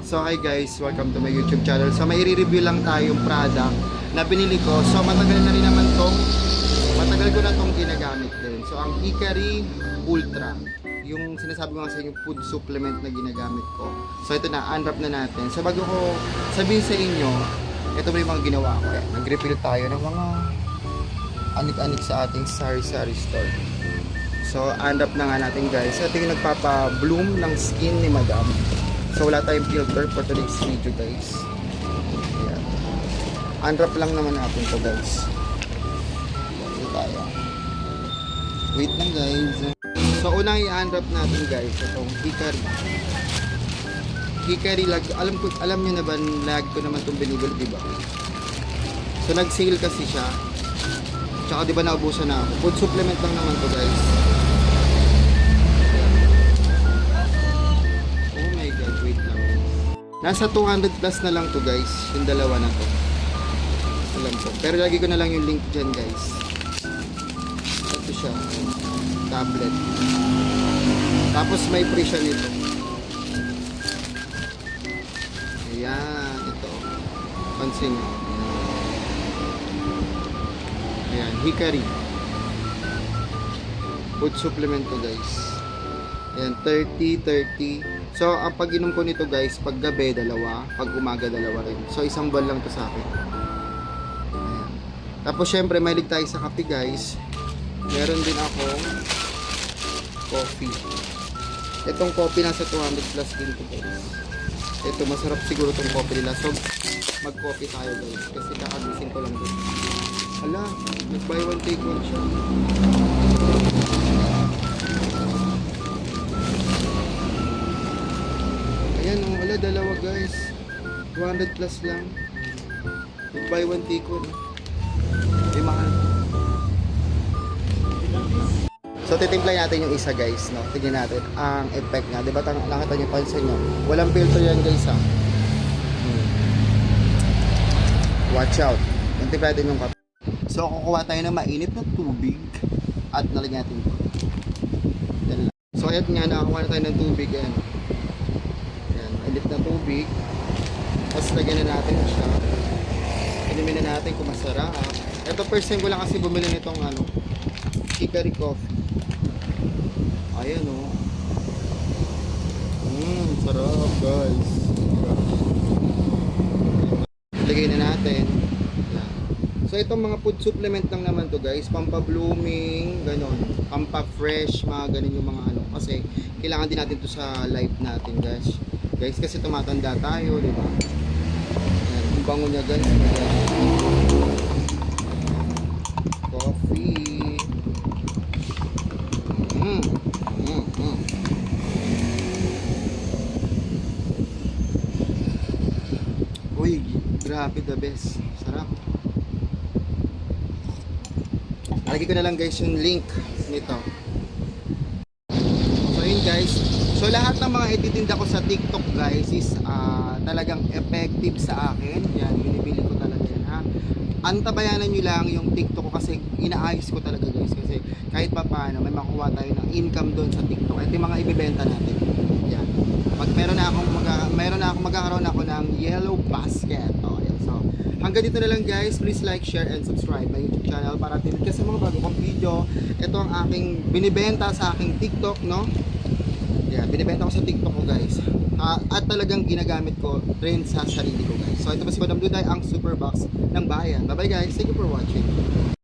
So hi guys, welcome to my YouTube channel. So may review lang tayong product na binili ko. So matagal na rin naman tong matagal ko na tong ginagamit din. So ang Hikari Ultra, yung sinasabi ko sa inyo food supplement na ginagamit ko. So ito na, unwrap na natin. So bago ko sabihin sa inyo, ito ba yung mga ginawa ko. Ayan, nag-refill tayo ng mga anik-anik sa ating sari-sari store. So, unwrap na nga natin guys. Ito yung nagpapa-bloom ng skin ni Madam. So, wala tayong filter for today's video guys. Ayan. Unwrap lang naman natin to guys. Ito tayo. Wait lang guys. So, unang i-unwrap natin guys. Itong Hikari. Hikari lag. Alam ko, alam niyo na ba, lag ko naman itong binibili, di ba? So, nag-sale kasi siya. Tsaka di ba naubusan na ako. Food supplement lang naman to guys. Nasa 200 plus na lang to guys. Yung dalawa na to. Alam ko. Pero lagi ko na lang yung link dyan guys. Ito siya. Tablet. Tapos may free siya nito. Ayan. Ito. Pansin nyo. Ayan. Hikari. Food supplement to guys. Ayan, 30, 30. So, ang pag-inom ko nito guys, pag gabi, dalawa. Pag umaga, dalawa rin. So, isang bal lang to sa akin. Tapos, syempre, mahilig tayo sa kape guys. Meron din akong coffee. Itong coffee nasa 200 plus din to guys. Ito, masarap siguro tong coffee nila. So, mag-coffee tayo guys. Kasi kakagising ko lang din. Hala, nag-buy one take one siya. Dalawa guys. 200 plus lang. Nag-buy one take. Eh, mahal. So, titimpla natin yung isa guys, no? Tingnan natin ang effect nga. Di ba, nakita niyo, pansin nyo. Walang filter yan guys, ha? Hmm. Watch out. Timpla natin yung kape. So, kukuha tayo ng mainit na tubig at nalagyan natin ito. So, ayan nga, nakakuha na tayo ng tubig. Ayan. Mainit na tubig. Tapos, lagyan na natin siya. Inumin na natin kung masarap. Ito, first time ko lang kasi bumili nitong ano, Hickory Coffee. Ayan, oh. Mmm, sarap, guys. Lagay na natin. So itong mga food supplement lang naman to guys, pampa-blooming, ganon, pampa-fresh, mga ganon yung mga ano. Kasi kailangan din natin to sa life natin guys. Guys, kasi tumatanda tayo, di ba? Ayan, ang bango niya guys. Coffee. Mm. Mm, mm. Uy, grabe the best. Sarap. Lagay ko na lang guys yung link nito. So yun guys. So lahat ng mga ititinda ko sa TikTok guys is ah, talagang effective sa akin. Yan, binibili ko talaga yan ha. Antabayanan nyo lang yung TikTok ko kasi inaayos ko talaga guys. Kasi kahit pa paano may makuha tayo ng income doon sa TikTok. Ito yung mga ibibenta natin. Yan. Pag meron na akong mag meron na akong magkakaroon ako ng yellow basket. Oh, yan. So, hanggang dito na lang guys. Please like, share, and subscribe my YouTube channel para tinid ka sa mga bago kong video. Ito ang aking binibenta sa aking TikTok, no? Yan, binibenta ko sa TikTok ko guys. Ah, at talagang ginagamit ko rin sa sarili ko guys. So ito po si Madam Duday, ang Superbox ng bayan. Bye bye guys, thank you for watching.